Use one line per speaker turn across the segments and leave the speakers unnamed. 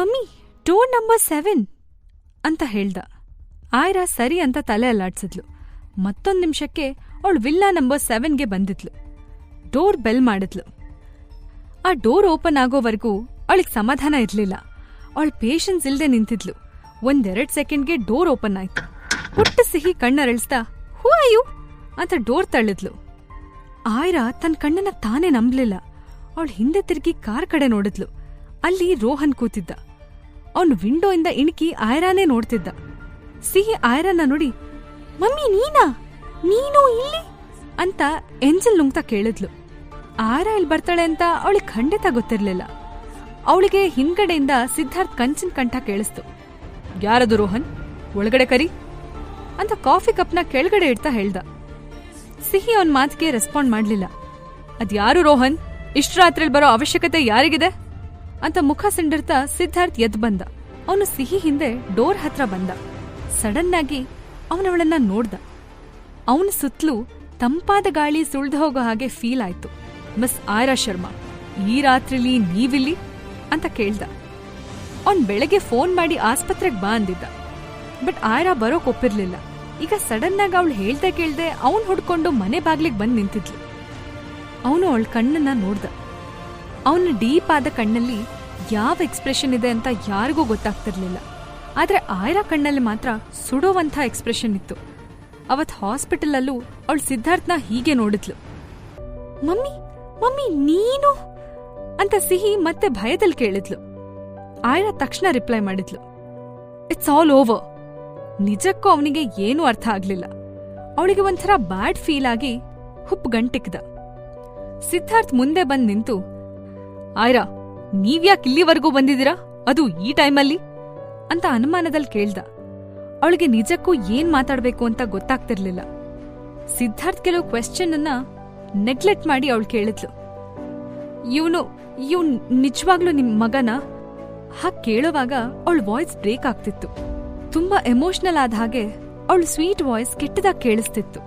Mummy door number seven ಅಂತ ಹೇಳ್ದ. ಆಯ್ರಾ ಸರಿ ಅಂತ ತಲೆ ಅಲ್ಲಾಡ್ಸಿದ್ಲು. ಮತ್ತೊಂದು ನಿಮಿಷಕ್ಕೆ ಅವಳು ವಿಲ್ಲಾ ನಂಬರ್ ಸೆವೆನ್ಗೆ ಬಂದಿದ್ಲು. ಡೋರ್ ಬೆಲ್ ಮಾಡಿದ್ಲು. ಆ ಡೋರ್ ಓಪನ್ ಆಗೋವರೆಗೂ ಅವಳಿಗೆ ಸಮಾಧಾನ ಇರಲಿಲ್ಲ. ಅವಳು ಪೇಷನ್ಸ್ ಇಲ್ದೆ ನಿಂತಿದ್ಲು. ಒಂದೆರಡು ಸೆಕೆಂಡ್ಗೆ ಡೋರ್ ಓಪನ್ ಆಯ್ತು. ಪುಟ್ಟ ಸಿಹಿ ಕಣ್ಣರಳಿಸ್ತಾ ಹೂ ಅಯ್ಯು ಅಂತ ಡೋರ್ ತಳ್ಳಿದ್ಲು. ಆಯ್ರಾ ತನ್ನ ಕಣ್ಣನ್ನ ತಾನೇ ನಂಬಲಿಲ್ಲ. ಅವಳು ಹಿಂದೆ ತಿರುಗಿ ಕಾರ್ ಕಡೆ ನೋಡಿದ್ಲು. ಅಲ್ಲಿ ರೋಹನ್ ಕೂತಿದ್ದ. ಅವನು ವಿಂಡೋಯಿಂದ ಇಣುಕಿ ಆಯರಾನೇ ನೋಡ್ತಿದ್ದ. ಸಿಹಿ ಆಯ್ರಾನ ನೋಡಿ, ಮಮ್ಮಿ, ನೀನಾ? ನೀನು ಇಲ್ಲಿ? ಅಂತ ಎಂಜಲ್ ನುಂಗ್ತಾ ಕೇಳಿದ್ಲು. ಆರ ಇಲ್ಲಿ ಬರ್ತಾಳೆ ಅಂತ ಅವಳಿಗೆ ಖಂಡಿತ ಗೊತ್ತಿರ್ಲಿಲ್ಲ. ಅವಳಿಗೆ ಹಿಂದ್ಗಡೆಯಿಂದ ಸಿದ್ಧಾರ್ಥ್ ಕಂಚಿನ ಕಂಠ ಕೇಳಿಸ್ತು. ಯಾರದು ರೋಹನ್? ಒಳಗಡೆ ಕರಿ? ಅಂತ ಕಾಫಿ ಕಪ್ನ ಕೆಳಗಡೆ ಇಡ್ತಾ ಹೇಳ್ದ. ಸಿಹಿ ಅವನ ಮಾತಿಗೆ ರೆಸ್ಪಾಂಡ್ ಮಾಡ್ಲಿಲ್ಲ. ಅದ್ಯಾರು ರೋಹನ್? ಇಷ್ಟ ರಾತ್ರಿಲಿ ಬರೋ ಅವಶ್ಯಕತೆ ಯಾರಿಗಿದೆ? ಅಂತ ಮುಖ ಸಿಂಡಿರ್ತಾ ಸಿದ್ಧಾರ್ಥ್ ಎದ್ ಬಂದ. ಅವನು ಸಿಹಿ ಹಿಂದೆ ಡೋರ್ ಹತ್ರ ಬಂದ. ಸಡನ್ ಆಗಿ ಅವನವಳನ್ನ ನೋಡ್ದ. ಅವನ ಸುತ್ತಲೂ ತಂಪಾದ ಗಾಳಿ ಸುಳ್ದು ಹೋಗೋ ಹಾಗೆ ಫೀಲ್ ಆಯ್ತು. ಮಿಸ್ ಆಯ್ರಾ ಶರ್ಮಾ, ಈ ರಾತ್ರಿಲಿ ನೀವಿಲ್ಲಿ? ಅಂತ ಕೇಳ್ದ. ಅವನ್ ಬೆಳಗ್ಗೆ ಫೋನ್ ಮಾಡಿ ಆಸ್ಪತ್ರೆಗೆ ಬಾ ಅಂದಿದ್ದ. ಬಟ್ ಆಯ್ರಾ ಬರೋಕ್ ಒಪ್ಪಿರ್ಲಿಲ್ಲ. ಈಗ ಸಡನ್ ಆಗಿ ಅವಳು ಹೇಳ್ದೆ ಕೇಳ್ದೆ ಅವನ್ ಹುಡ್ಕೊಂಡು ಮನೆ ಬಾಗ್ಲಿಗೆ ಬಂದ್ ನಿಂತಿದ್ಲು. ಅವನು ಅವಳ ಕಣ್ಣನ್ನ ನೋಡ್ದ. ಅವನ ಡೀಪ್ ಆದ ಕಣ್ಣಲ್ಲಿ ಯಾವ ಎಕ್ಸ್ಪ್ರೆಷನ್ ಇದೆ ಅಂತ ಯಾರಿಗೂ ಗೊತ್ತಾಗ್ತಿರ್ಲಿಲ್ಲ. ಆದ್ರೆ ಆಯ್ರಾ ಕಣ್ಣಲ್ಲಿ ಮಾತ್ರ ಸುಡೋವಂಥ ಎಕ್ಸ್ಪ್ರೆಷನ್ ಇತ್ತು. ಅವತ್ ಹಾಸ್ಪಿಟಲಲ್ಲೂ ಅವಳು ಸಿದ್ಧಾರ್ಥನ ಹೀಗೆ ನೋಡಿದ್ಲು. ಮಮ್ಮಿ ಮಮ್ಮಿ, ನೀನು? ಅಂತ ಸಿಹಿ ಮತ್ತೆ ಭಯದಲ್ಲಿ ಕೇಳಿದ್ಲು. ಆಯ್ರಾ ತಕ್ಷಣ ರಿಪ್ಲೈ ಮಾಡಿದ್ಲು. ಇಟ್ಸ್ ಆಲ್ ಓವರ್ ನಿಜಕ್ಕೂ ಅವನಿಗೆ ಏನೂ ಅರ್ಥ ಆಗ್ಲಿಲ್ಲ. ಅವಳಿಗೆ ಒಂಥರ ಬ್ಯಾಡ್ ಫೀಲ್ ಆಗಿ ಹುಪ್ ಗಂಟಿಕ್ದ. ಸಿದ್ಧಾರ್ಥ್ ಮುಂದೆ ಬಂದ್ ನಿಂತು ಆಯ್ರಾ, ನೀವ್ಯಾಕ್ ಇಲ್ಲಿವರೆಗೂ ಬಂದಿದ್ದೀರಾ? ಅದು ಈ ಟೈಮಲ್ಲಿ? ಅಂತ ಅನುಮಾನದಲ್ಲಿ ಕೇಳ್ದ. ಅವಳಿಗೆ ನಿಜಕ್ಕೂ ಏನ್ ಮಾತಾಡ್ಬೇಕು ಅಂತ ಗೊತ್ತಾಗ್ತಿರ್ಲಿಲ್ಲ. ಸಿದ್ಧಾರ್ಥ್ ಕೆಲವು ಕ್ವೆಶ್ಚನ್ ಅನ್ನ ನೆಗ್ಲೆಕ್ಟ್ ಮಾಡಿ ಅವಳು ಕೇಳಿದ್ಲು. ಇವನು ಇವ್ ನಿಜವಾಗ್ಲೂ ನಿಮ್ ಮಗನ? ಹಾಗ್ ಕೇಳುವಾಗ ಅವಳ ವಾಯ್ಸ್ ಬ್ರೇಕ್ ಆಗ್ತಿತ್ತು. ತುಂಬಾ ಎಮೋಷನಲ್ ಆದ ಹಾಗೆ ಅವಳು ಸ್ವೀಟ್ ವಾಯ್ಸ್ ಕೆಟ್ಟದಾಗ ಕೇಳಿಸ್ತಿತ್ತು.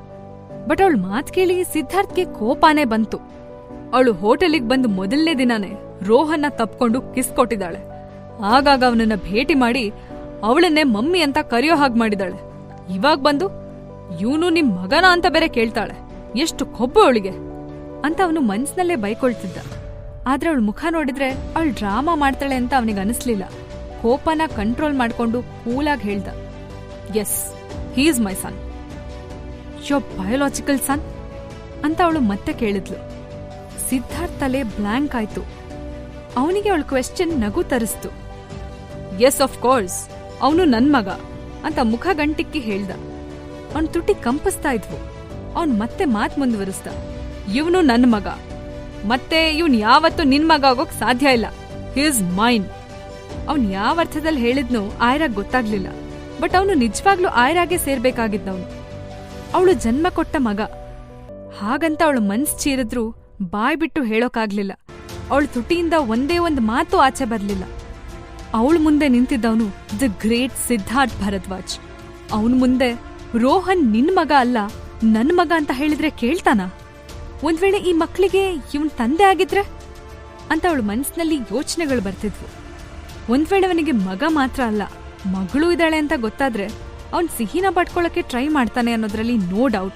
ಬಟ್ ಅವಳ ಮಾತ್ ಕೇಳಿ ಸಿದ್ಧಾರ್ಥ್ಗೆ ಕೋಪಾನೇ ಬಂತು. ಅವಳು ಹೋಟೆಲಿಗೆ ಬಂದು ಮೊದಲನೇ ದಿನಾನೇ ರೋಹನ್ನ ತಪ್ಕೊಂಡು ಕಿಸ್ ಕೊಟ್ಟಿದ್ದಾಳೆ. ಆಗಾಗ ಅವನನ್ನ ಭೇಟಿ ಮಾಡಿ ಅವಳನ್ನೇ ಮಮ್ಮಿ ಅಂತ ಕರೆಯೋ ಹಾಗೆ ಮಾಡಿದಾಳೆ. ಇವಾಗ ಬಂದು, ಇವನು ನಿಮ್ ಮಗನ ಅಂತ ಬೇರೆ ಕೇಳ್ತಾಳೆ. ಎಷ್ಟು ಕೊಬ್ಬು ಅವಳಿಗೆ ಅಂತ ಅವನು ಮನ್ಸಿನಲ್ಲೇ ಬೈಕೊಳ್ತಿದ್ದ. ಆದ್ರೆ ಅವಳು ಮುಖ ನೋಡಿದ್ರೆ ಅವಳು ಡ್ರಾಮಾ ಮಾಡ್ತಾಳೆ ಅಂತ ಅವನಿಗೆ ಅನಿಸ್ಲಿಲ್ಲ. ಕೋಪನ ಕಂಟ್ರೋಲ್ ಮಾಡ್ಕೊಂಡು ಕೂಲಾಗಿ ಹೇಳ್ದ. Yes he's my son yo biological son ಅಂತ ಅವಳು ಮತ್ತೆ ಕೇಳಿದ್ಲು. ಸಿದ್ಧಾರ್ಥ್ ತಲೆ ಬ್ಲ್ಯಾಂಕ್ ಆಯ್ತು. ಅವನಿಗೆ ಅವಳ ಕ್ವೆಶ್ಚನ್ ನಗು ತರಿಸ್ತು. ಎಸ್ ಆಫ್ ಕೋರ್ಸ್ ಅವನು ನನ್ ಮಗ ಅಂತ ಮುಖ ಗಂಟಿಕ್ಕಿ ಹೇಳ್ದ. ಅವನ್ ತುಟಿ ಕಂಪಿಸ್ತಾ ಇದ್ವು. ಅವನ್ ಮತ್ತೆ ಮಾತ್ ಮುಂದುವರಿಸ್ದ. ಇವನು ನನ್ ಮಗ. ಮತ್ತೆ ಇವನ್ ಯಾವತ್ತೂ ನಿನ್ ಮಗ ಆಗೋಕ್ ಸಾಧ್ಯ ಇಲ್ಲ. ಹಿಸ್ ಮೈನ್ ಅವನ್ ಯಾವ ಅರ್ಥದಲ್ಲಿ ಹೇಳಿದ್ನೋ ಆಯ್ರಾಗ್ ಗೊತ್ತಾಗ್ಲಿಲ್ಲ. ಬಟ್ ಅವನು ನಿಜವಾಗ್ಲೂ ಆಯ್ರಾಗೆ ಸೇರ್ಬೇಕಾಗಿದ್ದವನು. ಅವಳು ಜನ್ಮ ಕೊಟ್ಟ ಮಗ. ಹಾಗಂತ ಅವಳು ಮನ್ಸ್ ಚೀರಿದ್ರು ಬಾಯ್ ಬಿಟ್ಟು ಹೇಳೋಕಾಗ್ಲಿಲ್ಲ. ಅವಳ ತುಟಿಯಿಂದ ಒಂದೇ ಒಂದು ಮಾತು ಆಚೆ ಬರಲಿಲ್ಲ. ಅವಳ ಮುಂದೆ ನಿಂತಿದ್ದವನು ದ ಗ್ರೇಟ್ ಸಿದ್ಧಾರ್ಥ್ ಭರದ್ವಾಜ್. ಅವನ ಮುಂದೆ, ರೋಹನ್ ನಿನ್ ಮಗ ಅಲ್ಲ, ನನ್ ಮಗ ಅಂತ ಹೇಳಿದ್ರೆ ಕೇಳ್ತಾನ? ಒಂದ್ ವೇಳೆ ಈ ಮಕ್ಕಳಿಗೆ ಇವನ್ ತಂದೆ ಆಗಿದ್ರೆ? ಅಂತ ಅವಳ ಮನ್ಸಿನಲ್ಲಿ ಯೋಚನೆಗಳು ಬರ್ತಿದ್ವು. ಒಂದ್ ವೇಳೆ ಅವನಿಗೆ ಮಗ ಮಾತ್ರ ಅಲ್ಲ, ಮಗಳು ಇದ್ದಾಳೆ ಅಂತ ಗೊತ್ತಾದ್ರೆ, ಅವನ್ ಸಿಹಿನ ಪಡ್ಕೊಳ್ಳೋಕೆ ಟ್ರೈ ಮಾಡ್ತಾನೆ ಅನ್ನೋದ್ರಲ್ಲಿ ನೋ ಡೌಟ್.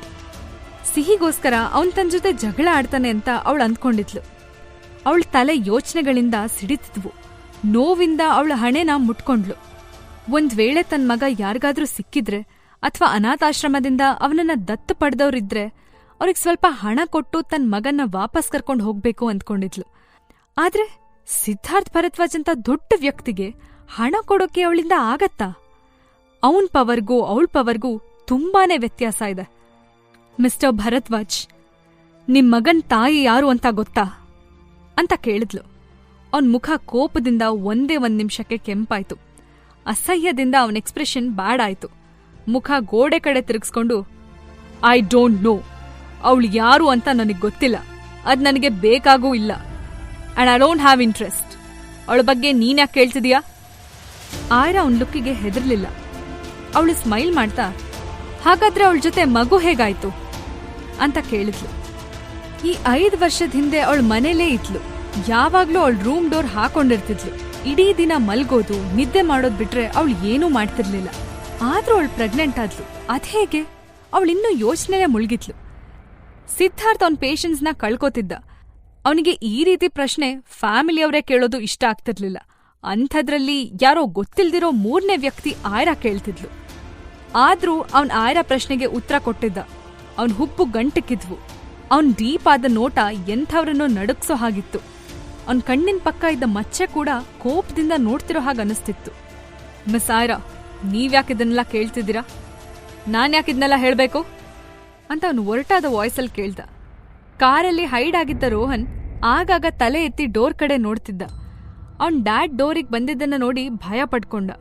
ಸಿಹಿಗೋಸ್ಕರ ಅವನ್ ತನ್ನ ಜೊತೆ ಜಗಳ ಆಡ್ತಾನೆ ಅಂತ ಅವಳು ಅಂದ್ಕೊಂಡಿದ್ಲು. ಅವಳ ತಲೆ ಯೋಚನೆಗಳಿಂದ ಸಿಡಿತಿದ್ವು. ನೋವಿಂದ ಅವಳ ಹಣೆನ ಮುಟ್ಕೊಂಡ್ಲು ಒಂದ್ ವೇಳೆ ತನ್ ಮಗ ಯಾರಿಗಾದ್ರೂ ಸಿಕ್ಕಿದ್ರೆ ಅಥವಾ ಅನಾಥಾಶ್ರಮದಿಂದ ಅವನನ್ನ ದತ್ತು ಪಡೆದವ್ರಿದ್ರೆ ಅವ್ರಿಗೆ ಸ್ವಲ್ಪ ಹಣ ಕೊಟ್ಟು ತನ್ ಮಗನ್ನ ವಾಪಸ್ ಕರ್ಕೊಂಡು ಹೋಗ್ಬೇಕು ಅಂದ್ಕೊಂಡಿದ್ಲು. ಆದ್ರೆ ಸಿದ್ಧಾರ್ಥ್ ಭರದ್ವಾಜ್ ಅಂತ ದೊಡ್ಡ ವ್ಯಕ್ತಿಗೆ ಹಣ ಕೊಡೋಕೆ ಅವಳಿಂದ ಆಗತ್ತಾ? ಅವನ್ ಪವರ್ಗೂ ಅವಳ ಪವರ್ಗೂ ತುಂಬಾನೇ ವ್ಯತ್ಯಾಸ ಇದೆ. ಮಿಸ್ಟರ್ ಭರದ್ವಾಜ್ ನಿಮ್ಮ ಮಗನ್ ತಾಯಿ ಯಾರು ಅಂತ ಗೊತ್ತಾ? ಅಂತ ಕೇಳಿದ್ಲು. ಅವನ್ ಮುಖ ಕೋಪದಿಂದ ಒಂದೇ ಒಂದ್ ನಿಮಿಷಕ್ಕೆ ಕೆಂಪಾಯ್ತು. ಅಸಹ್ಯದಿಂದ ಅವನ ಎಕ್ಸ್ಪ್ರೆಷನ್ ಬ್ಯಾಡ್ ಆಯ್ತು ಮುಖ ಗೋಡೆ ಕಡೆ ತಿರುಗಿಸ್ಕೊಂಡು ಐ ಡೋಂಟ್ ನೋ ಅವಳು ಯಾರು ಅಂತ ನನಗೆ ಗೊತ್ತಿಲ್ಲ. ಅದ್ ನನಗೆ ಬೇಕಾಗೂ ಇಲ್ಲ. And I don't have interest ಅವಳ ಬಗ್ಗೆ ನೀನ್ಯಾಕೆ ಕೇಳ್ತಿದೀಯಾ? ಆಯ್ರ ಅವನ ಲುಕ್ಕಿಗೆ ಹೆದರ್ಲಿಲ್ಲ. ಅವಳು ಸ್ಮೈಲ್ ಮಾಡ್ತಾ, ಹಾಗಾದ್ರೆ ಅವಳ ಜೊತೆ ಮಗು ಹೇಗಾಯ್ತು? ಅಂತ ಕೇಳಿದ್ಲು. ಈ ಐದು ವರ್ಷದ ಹಿಂದೆ ಅವಳ ಮನೇಲೇ ಇದ್ಲು. ಯಾವಾಗ್ಲೂ ಅವಳ ರೂಮ್ ಡೋರ್ ಹಾಕೊಂಡಿರ್ತಿದ್ಲು. ಇಡೀ ದಿನ ಮಲ್ಗೋದು, ನಿದ್ದೆ ಮಾಡೋದ್ ಬಿಟ್ರೆ ಅವಳು ಏನೂ ಮಾಡ್ತಿರ್ಲಿಲ್ಲ. ಆದ್ರೂ ಅವಳು ಪ್ರೆಗ್ನೆಂಟ್ ಆದ್ಲು. ಅದ್ಹೇಗೆ ಅವಳಿನ್ನೂ ಯೋಚನೆನೇ ಮುಳುಗಿದ್ಲು. ಸಿದ್ಧಾರ್ಥ್ ಅವನ್ ಪೇಷನ್ಸ್ನ ಕಳ್ಕೊತಿದ್ದ. ಅವನಿಗೆ ಈ ರೀತಿ ಪ್ರಶ್ನೆ ಫ್ಯಾಮಿಲಿಯವರೇ ಕೇಳೋದು ಇಷ್ಟ ಆಗ್ತಿರ್ಲಿಲ್ಲ. ಅಂಥದ್ರಲ್ಲಿ ಯಾರೋ ಗೊತ್ತಿಲ್ದಿರೋ ಮೂರನೇ ವ್ಯಕ್ತಿ ಆಯ್ರಾ ಕೇಳ್ತಿದ್ಲು. ಆದ್ರೂ ಅವನ್ ಆಯ್ರಾ ಪ್ರಶ್ನೆಗೆ ಉತ್ತರ ಕೊಟ್ಟಿದ್ದ. ಅವನ್ ಹುಬ್ಬು ಗಂಟಕ್ಕಿದ್ವು ಅವನ್ ಡೀಪ್ ಆದ ನೋಟ ಎಂಥವ್ರನ್ನೋ ನಡುಗ್ಸೋ ಹಾಗಿತ್ತು. ಅವನ್ ಕಣ್ಣಿನ ಪಕ್ಕ ಇದ್ದ ಮಚ್ಚೆ ಕೂಡ ಕೋಪದಿಂದ ನೋಡ್ತಿರೋ ಹಾಗೆ ಅನಿಸ್ತಿತ್ತು. ಮಿಸ್ ಆಯ್ರಾ ನೀವ್ಯಾಕೆ ಇದನ್ನೆಲ್ಲ ಕೇಳ್ತಿದ್ದೀರಾ? ನಾನ್ಯಾಕೆ ಇದನ್ನೆಲ್ಲ ಹೇಳಬೇಕು? ಅಂತ ಅವನು ಒರಟಾದ ವಾಯ್ಸಲ್ಲಿ ಕೇಳ್ದ. ಕಾರಲ್ಲಿ ಹೈಡ್ ಆಗಿದ್ದ ರೋಹನ್ ಆಗಾಗ ತಲೆ ಎತ್ತಿ ಡೋರ್ ಕಡೆ ನೋಡ್ತಿದ್ದ. ಅವನ್ ಡ್ಯಾಡ್ ಡೋರಿಗೆ ಬಂದಿದ್ದನ್ನ ನೋಡಿ ಭಯ ಪಡ್ಕೊಂಡ.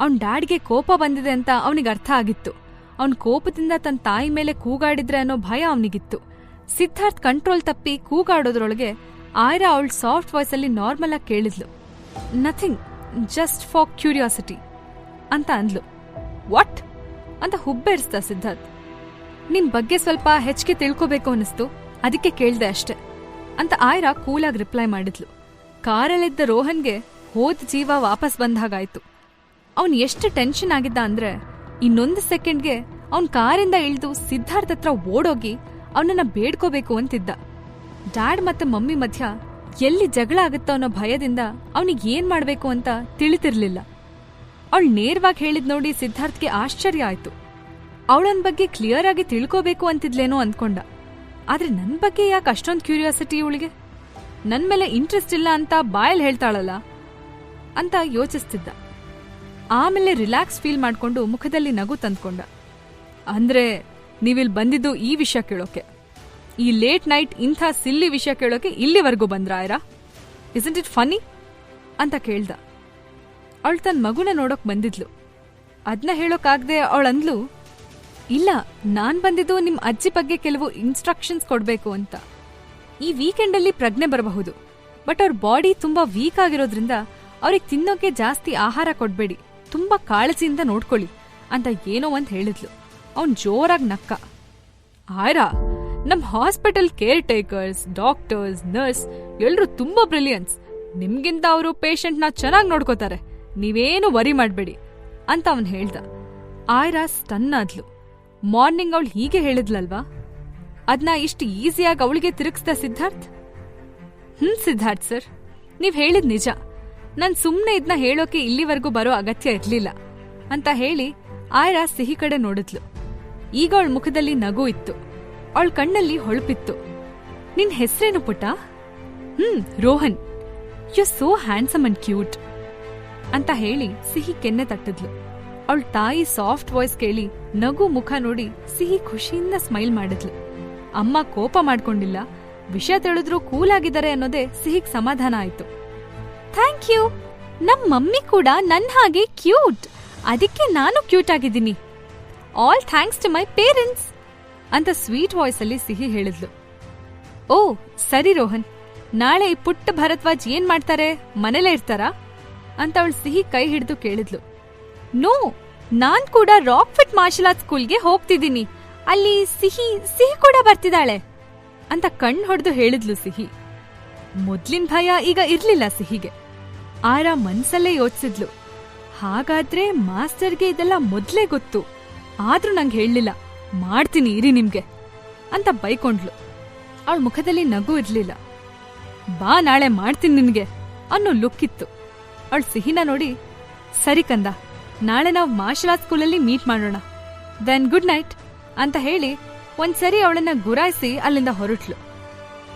ಅವನ್ ಡ್ಯಾಡ್ಗೆ ಕೋಪ ಬಂದಿದೆ ಅಂತ ಅವನಿಗೆ ಅರ್ಥ ಆಗಿತ್ತು. ಅವನ್ ಕೋಪದಿಂದ ತನ್ನ ತಾಯಿ ಮೇಲೆ ಕೂಗಾಡಿದ್ರೆ ಅನ್ನೋ ಭಯ ಅವನಿಗಿತ್ತು. ಸಿದ್ಧಾರ್ಥ್ ಕಂಟ್ರೋಲ್ ತಪ್ಪಿ ಕೂಗಾಡೋದ್ರೊಳಗೆ ಆಯ್ರಾ ಅವಳ ಸಾಫ್ಟ್ ವಾಯ್ಸಲ್ಲಿ ನಾರ್ಮಲ್ ಆಗಿ ಕೇಳಿದ್ಲು. ನಥಿಂಗ್ ಜಸ್ಟ್ ಫಾರ್ ಕ್ಯೂರಿಯಾಸಿಟಿ ಅಂತ ಅಂದ್ಲು. ವಾಟ್ ಅಂತ ಹುಬ್ಬೇರಿಸ್ದ ಸಿದ್ಧಾರ್ಥ್. ನಿಮ್ ಬಗ್ಗೆ ಸ್ವಲ್ಪ ಹೆಚ್ಚಿಗೆ ತಿಳ್ಕೋಬೇಕು ಅನಿಸ್ತು ಅದಕ್ಕೆ ಕೇಳ್ದೆ ಅಷ್ಟೆ, ಅಂತ ಆಯ್ರಾ ಕೂಲಾಗಿ ರಿಪ್ಲೈ ಮಾಡಿದ್ಲು. ಕಾರಲ್ಲಿದ್ದ ರೋಹನ್ಗೆ ಹೋದ ಜೀವ ವಾಪಸ್ ಬಂದಾಗಾಯ್ತು. ಅವನ್ ಎಷ್ಟು ಟೆನ್ಷನ್ ಆಗಿದ್ದ ಅಂದ್ರೆ ಇನ್ನೊಂದು ಸೆಕೆಂಡ್ಗೆ ಅವನ್ ಕಾರಿಂದ ಇಳಿದು ಸಿದ್ಧಾರ್ಥ್ ಹತ್ರ ಓಡೋಗಿ ಅವನನ್ನ ಬೇಡ್ಕೋಬೇಕು ಅಂತಿದ್ದ. ಡ್ಯಾಡ್ ಮತ್ತೆ ಮಮ್ಮಿ ಮಧ್ಯ ಎಲ್ಲಿ ಜಗಳ ಆಗುತ್ತೋ ಅನ್ನೋ ಭಯದಿಂದ ಅವನಿಗೆ ಏನ್ ಮಾಡ್ಬೇಕು ಅಂತ ತಿಳಿತಿರ್ಲಿಲ್ಲ. ಅವಳು ನೇರವಾಗಿ ಹೇಳಿದ್ ನೋಡಿ ಸಿದ್ಧಾರ್ಥ್ಗೆ ಆಶ್ಚರ್ಯ ಆಯ್ತು. ಅವಳನ್ ಬಗ್ಗೆ ಕ್ಲಿಯರ್ ಆಗಿ ತಿಳ್ಕೋಬೇಕು ಅಂತಿದ್ಲೇನೋ ಅಂದ್ಕೊಂಡ ಆದ್ರೆ ನನ್ ಬಗ್ಗೆ ಯಾಕೆ ಅಷ್ಟೊಂದು ಕ್ಯೂರಿಯಾಸಿಟಿ ಇವಳಿಗೆ? ನನ್ ಮೇಲೆ ಇಂಟ್ರೆಸ್ಟ್ ಇಲ್ಲ ಅಂತ ಬಾಯಲ್ಲಿ ಹೇಳ್ತಾಳಲ್ಲ ಅಂತ ಯೋಚಿಸ್ತಿದ್ದ. ಆಮೇಲೆ ರಿಲ್ಯಾಕ್ಸ್ ಫೀಲ್ ಮಾಡಿಕೊಂಡು ಮುಖದಲ್ಲಿ ನಗು ತಂದ್ಕೊಂಡ. ಅಂದರೆ ನೀವಿಲ್ಲಿ ಬಂದಿದ್ದು ಈ ವಿಷಯ ಕೇಳೋಕೆ. ಈ ಲೇಟ್ ನೈಟ್ ಇಂಥ ಸಿಲ್ಲಿ ವಿಷಯ ಕೇಳೋಕೆ ಇಲ್ಲಿವರೆಗೂ ಬಂದ್ರ ಆಯ್ರಾ ಇಸಂಟ್ ಇಟ್ ಫನಿ ಅಂತ ಕೇಳ್ದ. ಅವಳು ತನ್ನ ಮಗುನ ನೋಡೋಕೆ ಬಂದಿದ್ಲು. ಅದನ್ನ ಹೇಳೋಕ್ಕಾಗದೆ ಅವಳು ಅಂದ್ಲು, ಇಲ್ಲ, ನಾನು ಬಂದಿದ್ದು ನಿಮ್ಮ ಅಜ್ಜಿ ಬಗ್ಗೆ ಕೆಲವು ಇನ್ಸ್ಟ್ರಕ್ಷನ್ಸ್ ಕೊಡಬೇಕು ಅಂತ. ಈ ವೀಕೆಂಡಲ್ಲಿ ಪ್ರಜ್ಞೆ ಬರಬಹುದು. ಬಟ್ ಅವ್ರ ಬಾಡಿ ತುಂಬ ವೀಕ್ ಆಗಿರೋದ್ರಿಂದ ಅವ್ರಿಗೆ ತಿನ್ನೋಕೆ ಜಾಸ್ತಿ ಆಹಾರ ಕೊಡ್ಬೇಡಿ. ತುಂಬಾ ಕಾಳಜಿಯಿಂದ ನೋಡ್ಕೊಳ್ಳಿ ಅಂತ ಏನೋ ಒಂದ್ ಹೇಳಿದ್ಲು. ಅವ್ನ್ ಜೋರಾಗಿ ನಕ್ಕ. ಆಯ್ರಾ, ನಮ್ hospital caretakers doctors, nurse ಎಲ್ಲರೂ ತುಂಬಾ ಬ್ರಿಲಿಯನ್ಸ್ ನಿಮ್ಗಿಂತ ಅವರು ಪೇಷಂಟ್ನ ಚೆನ್ನಾಗಿ ನೋಡ್ಕೋತಾರೆ. ನೀವೇನು ವರಿ ಮಾಡಬೇಡಿ ಅಂತ ಅವನ್ ಹೇಳ್ದ. ಆಯ್ರಾ ಸ್ಟನ್ ಆದ್ಲು. ಮಾರ್ನಿಂಗ್ ಅವಳು ಹೀಗೆ ಹೇಳಿದ್ಲಲ್ವಾ? ಅದ್ನ ಇಷ್ಟು ಈಸಿಯಾಗಿ ಅವಳಿಗೆ ತಿರುಗಿಸ್ದ ಸಿದ್ಧಾರ್ಥ್? ಹ್ಮ್ ಸಿದ್ಧಾರ್ಥ್ ಸರ್, ನೀವ್ ಹೇಳಿದ್ ನಿಜ. ನಾನ್ ಸುಮ್ನೆ ಇದ್ನ ಹೇಳೋಕೆ ಇಲ್ಲಿವರೆಗೂ ಬರೋ ಅಗತ್ಯ ಇರ್ಲಿಲ್ಲ ಅಂತ ಹೇಳಿ ಆಯ್ರಾ ಸಿಹಿ ಕಡೆ ನೋಡಿದ್ಲು. ಈಗ ಅವಳ ಮುಖದಲ್ಲಿ ನಗು ಇತ್ತು. ಅವಳ ಕಣ್ಣಲ್ಲಿ ಹೊಳಪಿತ್ತು. ನಿನ್ ಹೆಸರೇನು ಪುಟ ಹ್ಮ್, Rohan. You so handsome and cute ಅಂತ ಹೇಳಿ ಸಿಹಿ ಕೆನ್ನೆ ತಟ್ಟಿದ್ಲು. ಅವಳ ತಾಯಿ ಸಾಫ್ಟ್ ವಾಯ್ಸ್ ಕೇಳಿ ನಗು ಮುಖ ನೋಡಿ ಸಿಹಿ ಖುಷಿಯಿಂದ ಸ್ಮೈಲ್ ಮಾಡಿದ್ಲು. ಅಮ್ಮ ಕೋಪ ಮಾಡ್ಕೊಂಡಿಲ್ಲ. ವಿಷಯ ತಿಳಿದ್ರು ಕೂಲ್ ಆಗಿದ್ದಾರೆ ಅನ್ನೋದೇ ಸಿಹಿಗ್ ಸಮಾಧಾನ ಆಯ್ತು. Thank you. ನಮ್ಮ ಮಮ್ಮಿ ಕೂಡ ನನ್ನ ಹಾಗೆ ಕ್ಯೂಟ್. ಅದಕ್ಕೆ ನಾನು ಕ್ಯೂಟ್ ಆಗಿದ್ದೀನಿ. All thanks to my parents ಅಂತ ಸ್ವೀಟ್ ವಾಯ್ಸ್ ಅಲ್ಲಿ ಸಿಹಿ ಹೇಳಿದ್ಲು. ಓ, ಸರಿ ರೋಹನ್. ನಾಳೆ ಈ ಪುಟ್ಟ ಭರದ್ವಾಜ್ ಏನ್ ಮಾಡ್ತಾರೆ? ಮನೇಲೇ ಇರ್ತಾರಾ? ಅಂತ ಅವಳು ಸಿಹಿ ಕೈ ಹಿಡಿದು ಕೇಳಿದ್ಲು. ನೋ, ನಾನ್ ಕೂಡ ರಾಕ್ ಫಿಟ್ ಮಾರ್ಷಲ್ ಆರ್ಟ್ ಸ್ಕೂಲ್ಗೆ ಹೋಗ್ತಿದ್ದೀನಿ. ಅಲ್ಲಿ ಸಿಹಿ ಸಿಹಿ ಕೂಡ ಬರ್ತಿದ್ದಾಳೆ ಅಂತ ಕಣ್ ಹೊಡೆದು ಹೇಳಿದ್ಲು ಸಿಹಿ. ಮೊದ್ಲಿನ ಭಯ ಈಗ ಇರ್ಲಿಲ್ಲ ಸಿಹಿಗೆ. ಆರ ಮನ್ಸಲ್ಲೇ ಯೋಚಿಸಿದ್ಲು. ಹಾಗಾದ್ರೆ ಮಾಸ್ಟರ್ಗೆ ಇದೆಲ್ಲ ಮೊದ್ಲೇ ಗೊತ್ತು. ಆದ್ರೂ ನಂಗೆ ಹೇಳಲಿಲ್ಲ. ಮಾಡ್ತೀನಿ, ಇರಿ ನಿಮ್ಗೆ, ಅಂತ ಬೈಕೊಂಡ್ಲು ಅವಳ ಮುಖದಲ್ಲಿ ನಗು ಇರ್ಲಿಲ್ಲ. ಬಾ ನಾಳೆ ಮಾಡ್ತೀನಿ ನಿನ್ಗೆ, ಅನ್ನೋ ಲುಕ್ ಇತ್ತು. ಅವಳ ಸಿಹಿನ ನೋಡಿ, ಸರಿ ಕಂದ, ನಾಳೆ ನಾವು ಮಾರ್ಷಲ್ ಆರ್ಟ್ ಸ್ಕೂಲಲ್ಲಿ ಮೀಟ್ ಮಾಡೋಣ. ದೆನ್ ಗುಡ್ ನೈಟ್, ಅಂತ ಹೇಳಿ ಒಂದ್ಸರಿ ಅವಳನ್ನ ಗುರಾಯಿಸಿ ಅಲ್ಲಿಂದ ಹೊರಟ್ಲು.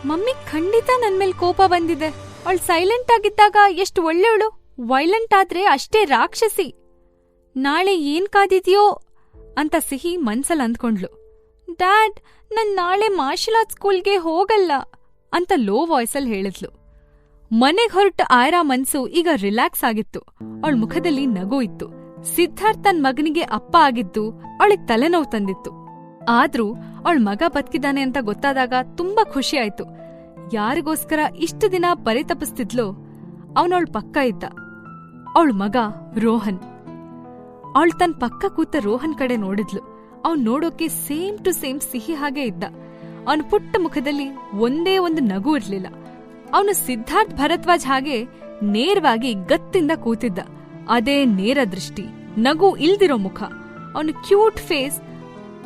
ಮಮ್ಮಿ ಖಂಡಿತ ನನ್ ಮೇಲೆ ಕೋಪ ಬಂದಿದೆ. ಅವಳು ಸೈಲೆಂಟ್ ಆಗಿದ್ದಾಗ ಎಷ್ಟು ಒಳ್ಳೆಯವಳು. ವೈಲೆಂಟ್ ಆದ್ರೆ ಅಷ್ಟೇ ರಾಕ್ಷಸಿ. ನಾಳೆ ಏನ್ ಕಾದಿದ್ಯೋ ಅಂತ ಸಿಹಿ ಮನ್ಸಲ್ಲಿ ಅಂದ್ಕೊಂಡ್ಳು. ಡ್ಯಾಡ್, ನನ್ ನಾಳೆ ಮಾರ್ಷಲ್ ಆರ್ಟ್ ಸ್ಕೂಲ್ಗೆ ಹೋಗಲ್ಲ ಅಂತ ಲೋ ವಾಯ್ಸಲ್ಲಿ ಹೇಳಿದ್ಲು. ಮನೆಗ್ ಹೊರಟ ಆಯ್ರಾ ಮನ್ಸು ಈಗ ರಿಲ್ಯಾಕ್ಸ್ ಆಗಿತ್ತು. ಅವಳ ಮುಖದಲ್ಲಿ ನಗು ಇತ್ತು. ಸಿದ್ಧಾರ್ಥ್ ತನ್ ಮಗನಿಗೆ ಅಪ್ಪ ಆಗಿದ್ದು ಅವಳಿಗೆ ತಲೆನೋವು ತಂದಿತ್ತು. ಆದ್ರೂ ಅವಳ ಮಗ ಬದುಕಿದ್ದಾನೆ ಅಂತ ಗೊತ್ತಾದಾಗ ತುಂಬಾ ಖುಷಿ ಆಯ್ತು. ಯಾರಿಗೋಸ್ಕರ ಇಷ್ಟು ದಿನ ಪರಿತಪಿಸ್ತಿದ್ಲೋ ಅವನವಳ ಪಕ್ಕ ಇದ್ದ. ಅವಳ ಮಗ ರೋಹನ್. ಅವಳು ತನ್ನ ಪಕ್ಕ ಕೂತ ರೋಹನ್ ಕಡೆ ನೋಡಿದ್ಲು. ಅವ್ನ್ ನೋಡೋಕೆ ಸೇಮ್ ಟು ಸೇಮ್ ಸಿಹಿ ಹಾಗೆ ಇದ್ದ. ಅವನ ಪುಟ್ಟ ಮುಖದಲ್ಲಿ ಒಂದೇ ಒಂದು ನಗು ಇರ್ಲಿಲ್ಲ. ಅವನು ಸಿದ್ಧಾರ್ಥ್ ಭರದ್ವಾಜ್ ಹಾಗೆ ನೇರವಾಗಿ ಗತ್ತಿಂದ ಕೂತಿದ್ದ. ಅದೇ ನೇರ ದೃಷ್ಟಿ, ನಗು ಇಲ್ದಿರೋ ಮುಖ. ಅವನ ಕ್ಯೂಟ್ ಫೇಸ್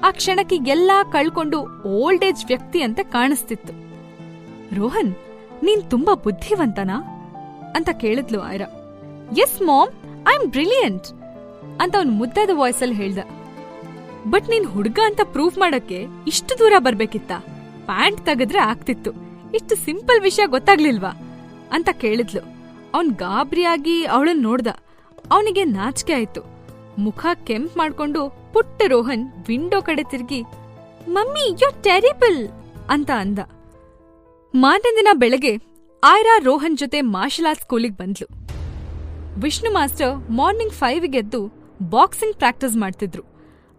ಆ ಕ್ಷಣಕ್ಕೆ ಎಲ್ಲಾ ಕಳ್ಕೊಂಡು ಓಲ್ಡ್ ಏಜ್ ವ್ಯಕ್ತಿ ಅಂತ ಕಾಣಿಸ್ತಿತ್ತು. ರೋಹನ್, ನೀನ್ ತುಂಬಾ ಬುದ್ಧಿವಂತನಾ? ಅಂತ ಕೇಳಿದ್ಲು Aira. Yes mom I am brilliant ಅಂತ ಅವನ್ ಮುದ್ದಾದ ವಾಯ್ಸಲ್ಲಿ ಹೇಳ್ದ. ಬಟ್ ನೀನ್ ಹುಡ್ಗ ಅಂತ ಪ್ರೂವ್ ಮಾಡಕ್ಕೆ ಇಷ್ಟು ದೂರ ಬರ್ಬೇಕಿತ್ತ? ಪ್ಯಾಂಟ್ ತೆಗೆದ್ರೆ ಆಗ್ತಿತ್ತು. ಇಷ್ಟು ಸಿಂಪಲ್ ವಿಷಯ ಗೊತ್ತಾಗ್ಲಿಲ್ವಾ? ಅಂತ ಕೇಳಿದ್ಲು. ಅವನ್ ಗಾಬ್ರಿಯಾಗಿ ಅವಳನ್ ನೋಡ್ದ. ಅವನಿಗೆ ನಾಚಿಕೆ ಆಯ್ತು. ಮುಖ ಕೆಂಪ್ ಮಾಡ್ಕೊಂಡು ಪುಟ್ಟ ರೋಹನ್ ವಿಂಡೋ ಕಡೆ ತಿರುಗಿ, ಮಮ್ಮಿ ಯು ಟೆರಿಬಲ್ ಅಂತ ಅಂದ. ಮಾರನೇ ಬೆಳಗ್ಗೆ ಆಯ್ರಾ ರೋಹನ್ ಜೊತೆ ಮಾರ್ಷಲ್ ಆರ್ಟ್ಸ್ ಸ್ಕೂಲಿಗೆ ಬಂದ್ಲು. ವಿಷ್ಣು ಮಾಸ್ಟರ್ ಮಾರ್ನಿಂಗ್ ಫೈವ್ಗೆ ಎದ್ದು ಬಾಕ್ಸಿಂಗ್ ಪ್ರಾಕ್ಟೀಸ್ ಮಾಡ್ತಿದ್ರು.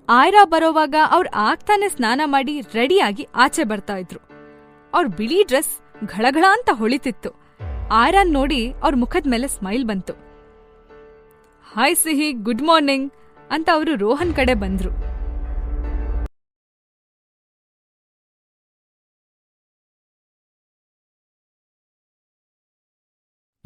ಆಯ್ರಾ ಬರೋವಾಗ ಅವ್ರು ಆಗ್ತಾನೆ ಸ್ನಾನ ಮಾಡಿ ರೆಡಿಯಾಗಿ ಆಚೆ ಬರ್ತಾ ಇದ್ರು. ಅವ್ರ ಬಿಳಿ ಡ್ರೆಸ್ ಘಳಘಳ ಅಂತ ಹೊಳಿತಿತ್ತು. ಆಯ್ರಾನ್ ನೋಡಿ ಅವ್ರ ಮುಖದ ಮೇಲೆ ಸ್ಮೈಲ್ ಬಂತು. ಹಾಯ್ ಸಿಹಿ, ಗುಡ್ ಮಾರ್ನಿಂಗ್ ಅಂತ ಅವರು ರೋಹನ್ ಕಡೆ ಬಂದ್ರು.